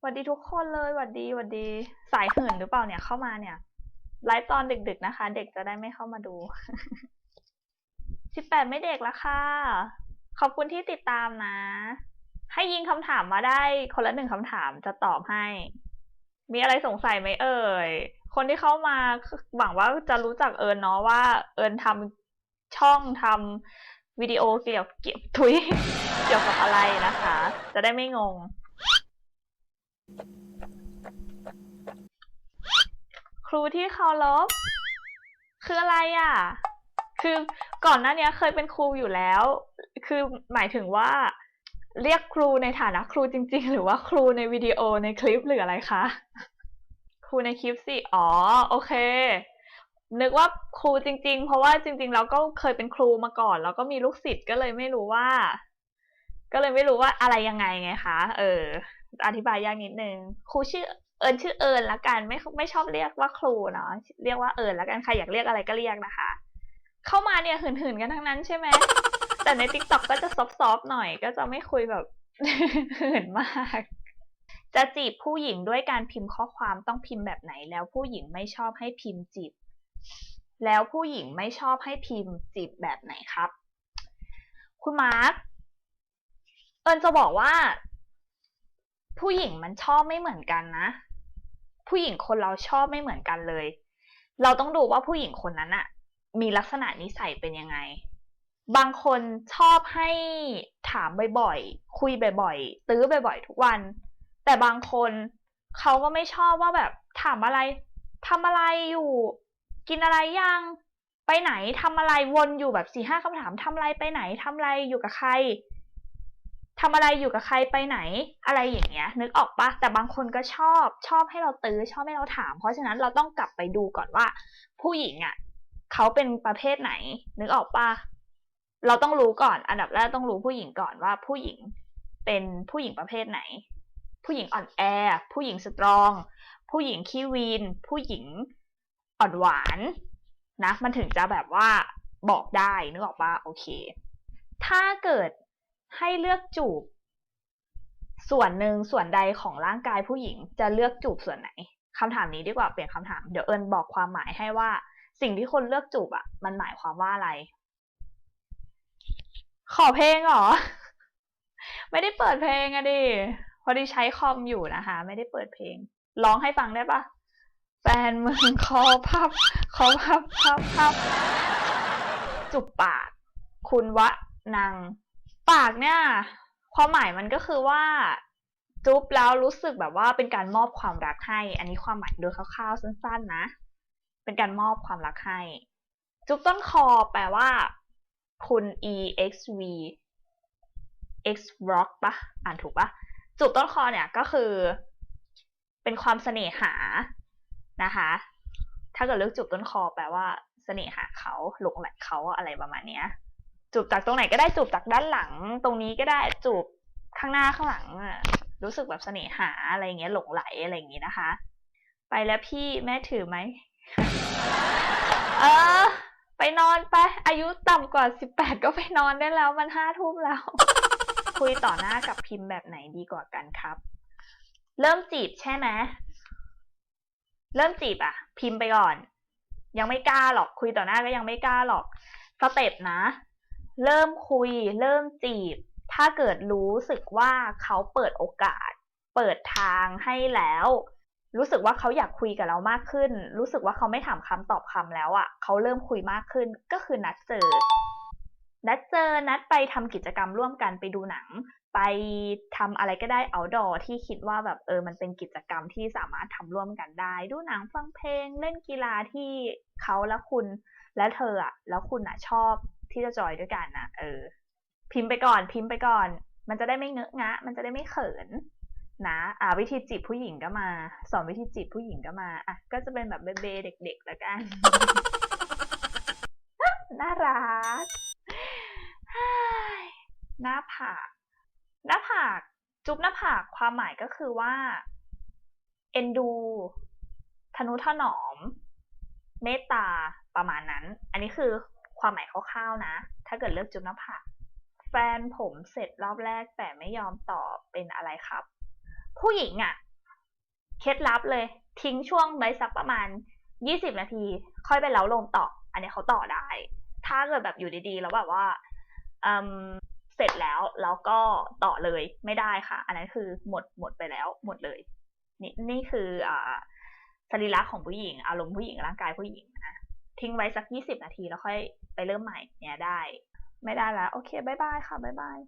หวัดดีทุกคนเลยหวัดดีหวัดดี สายหื่นหรือเปล่าเนี่ยเข้ามาเนี่ยไลฟ์ตอนดึกๆนะคะ เด็กจะได้ไม่เข้ามาดูสิบแปดไม่เด็กแล้วค่ะ ขอบคุณที่ติดตามนะ ให้ยิงคำถามมาได้คนละหนึ่งคำถามจะตอบให้ มีอะไรสงสัยไหมเอ่ย คนที่เข้ามาหวังว่าจะรู้จักเอิญเนาะว่า เอิญทำช่องทำวิดีโอเกี่ยวเกี่ยวทุยเกี่ยวกับอะไรนะคะ จะได้ไม่งง ครูที่เคารพคืออะไรอะ คือก่อนหน้านี้เคยเป็นครูอยู่แล้ว คือหมายถึงว่า เรียกครูในฐานะครูจริง ๆ หรือว่าครูในวิดีโอในคลิปหรืออะไรคะ ครูในคลิปสิ อ๋อ โอเค นึกว่าครูจริง ๆ เพราะว่าจริง ๆ เราก็เคยเป็นครูมาก่อน แล้วก็มีลูกศิษย์ก็เลยไม่รู้ว่า ก็เลยไม่รู้ว่าอะไรยังไงไงคะ เออ อธิบายยากนิดนึงครูชื่อเอิญชื่อเอิญละกันไม่ไม่ชอบเรียกว่าครูเนาะเรียกว่าเอิญละกันใครอยากเรียกอะไรก็เรียกนะคะ เข้ามาเนี่ยหื่นๆกันทั้งนั้นใช่ไหมแต่ใน t ิ k t o k ก็จะซอฟๆหน่อย ก็จะไม่คุยแบบหื่นมาก จะจีบผู้หญิงด้วยการพิมพ์ข้อความต้องพิมพ์แบบไหน แล้วผู้หญิงไม่ชอบให้พิมพ์จีบ แล้วผู้หญิงไม่ชอบให้พิมพ์จีบแบบไหนครับ คุณมาร์คเอิญจะบอกว่า ผู้หญิงมันชอบไม่เหมือนกันนะ ผู้หญิงคนเราชอบไม่เหมือนกันเลย เราต้องดูว่าผู้หญิงคนนั้นอะมีลักษณะนิสัยเป็นยังไง บางคนชอบให้ถามบ่อยๆ คุยบ่อยๆ ตื้อบ่อยๆ ทุกวัน แต่บางคนเขาก็ไม่ชอบว่าแบบถามอะไรทำอะไรอยู่ กินอะไรยัง ไปไหนทำอะไรวนอยู่แบบสี่ห้าคำถามทำอะไรไปไหนทำอะไรอยู่กับใคร ทำอะไรอยู่กับใครไปไหนอะไรอย่างเงี้ย นึกออกปะแต่บางคนก็ชอบชอบให้เราตื้อชอบให้เราถาม เพราะฉะนั้นเราต้องกลับไปดูก่อนว่า ผู้หญิงอะเขาเป็นประเภทไหน นึกออกปะเราต้องรู้ก่อน อันดับแรกต้องรู้ผู้หญิงก่อนว่าผู้หญิงเป็นผู้หญิงประเภทไหน ผู้หญิงอ่อนแอ ผู้หญิงสตรอง ผู้หญิงขี้วีน ผู้หญิงอ่อนหวานนะ มันถึงจะแบบว่าบอกได้นึกออกปะโอเค ถ้าเกิด ให้เลือกจูบ ส่วนหนึ่งส่วนใดของร่างกายผู้หญิงจะเลือกจูบส่วนไหนคำถามนี้ดีกว่าเปลี่ยนคำถาม เดี๋ยวเอิญบอกความหมายให้ว่า สิ่งที่คนเลือกจูบอะ มันหมายความว่าอะไร ขอเพลงเหรอ ไม่ได้เปิดเพลงอะดิพอดีใช้คอมอยู่นะคะ ไม่ได้เปิดเพลง ร้องให้ฟังได้ปะแฟนมึงคอพับคอพับพับพับจุบปาก คุณวะนาง ปากเนี่ยความหมายมันก็คือว่าจุ๊บแล้วรู้สึกแบบว่าเป็นการมอบความรักให้ อันนี้ความหมายโดยคร่าวๆสั้น ๆ นะ เป็นการมอบความรักให้ จุ๊บต้นคอแปลว่า คุณ exv x rock ปะอ่านถูกปะจุบต้นคอเนี่ยก็คือ เป็นความเสน่หานะคะ ถ้าเกิดเลือกจูบต้นคอแปลว่าเสน่หาเขาหลงไหลเขาอะไรประมาณเนี้ย จูบจากตรงไหนก็ได้จูบจากด้านหลัง ตรงนี้ก็ได้จูบข้างหน้าข้างหลังอะรู้สึกแบบเสน่หาอะไรเงี้ยหลงไหลอะไรอย่างงี้นะคะ ไปแล้วพี่แม่ถือไหมเออ ไปนอนไป อายุต่ำกว่าสิบแปดก็ไปนอนได้แล้วมันห้าทุ่มแล้ว คุยต่อหน้ากับพิมพ์แบบไหนดีกว่ากันครับ เริ่มจีบใช่ไหมเริ่มจีบอะ พิมพ์ไปก่อน ยังไม่กล้าหรอก คุยต่อหน้าก็ยังไม่กล้าหรอกสเต็ปนะ เริ่มคุย เริ่มจีบ ถ้าเกิดรู้สึกว่าเขาเปิดโอกาส เปิดทางให้แล้ว รู้สึกว่าเขาอยากคุยกับเรามากขึ้น รู้สึกว่าเขาไม่ถามคำตอบคำแล้วอะ่ะ เขาเริ่มคุยมากขึ้นก็คือนัดเจอ นัดเจอ นัดไปทำกิจกรรมร่วมกันไปดูหนัง ไปทำอะไรก็ได้ outdoor ที่คิดว่าแบบเออมันเป็นกิจกรรมที่สามารถทำร่วมกันได้ ดูหนังฟังเพลง เล่นกีฬาที่เขาและคุณและเธออะแล้วคุณอะชอบ ที่จะจอยด้วยกันนะเออ พิมพ์ไปก่อน พิมพ์ไปก่อน มันจะได้ไม่เงอะงะ มันจะได้ไม่เขิน นะ อ่า วิธีจีบผู้หญิงก็มา สอนวิธีจีบผู้หญิงก็มาอะก็จะเป็นแบบเบเบเด็กๆแล้วกัน น่ารักหน้าผาก หน้าผาก จุ๊บหน้าผากความหมายก็คือว่า เอ็นดู ทนุถนอม เมตตาประมาณนั้น อันนี้คือ ความหมายคร่าวๆนะ ถ้าเกิดเลือกจุ๊บหน้าผากแฟนผมเสร็จรอบแรกแต่ไม่ยอมตอบเป็นอะไรครับ ผู้หญิงอะ่ะ เคล็ดลับเลย ทิ้งช่วงไว้สักประมาณยี่สิบนาที ค่อยไปเล้าลมต่อ อันนี้เขาต่อได้ ถ้าเกิดแบบอยู่ดีๆ แล้วแบบว่าอืมเสร็จแล้วแล้วก็ต่อเลยไม่ได้ค่ะ อันนั้นคือหมดหมดไปแล้ว หมดเลย นี่นี่คืออ่าสรีระของผู้หญิง อารมณ์ผู้หญิงร่างกายผู้หญิงนะ ทิ้งไว้สักยี่สิบนาทีแล้วค่อยไปเริ่มใหม่เนี่ยได้ ไม่ได้แล้ว โอเคบายบายค่ะบายบาย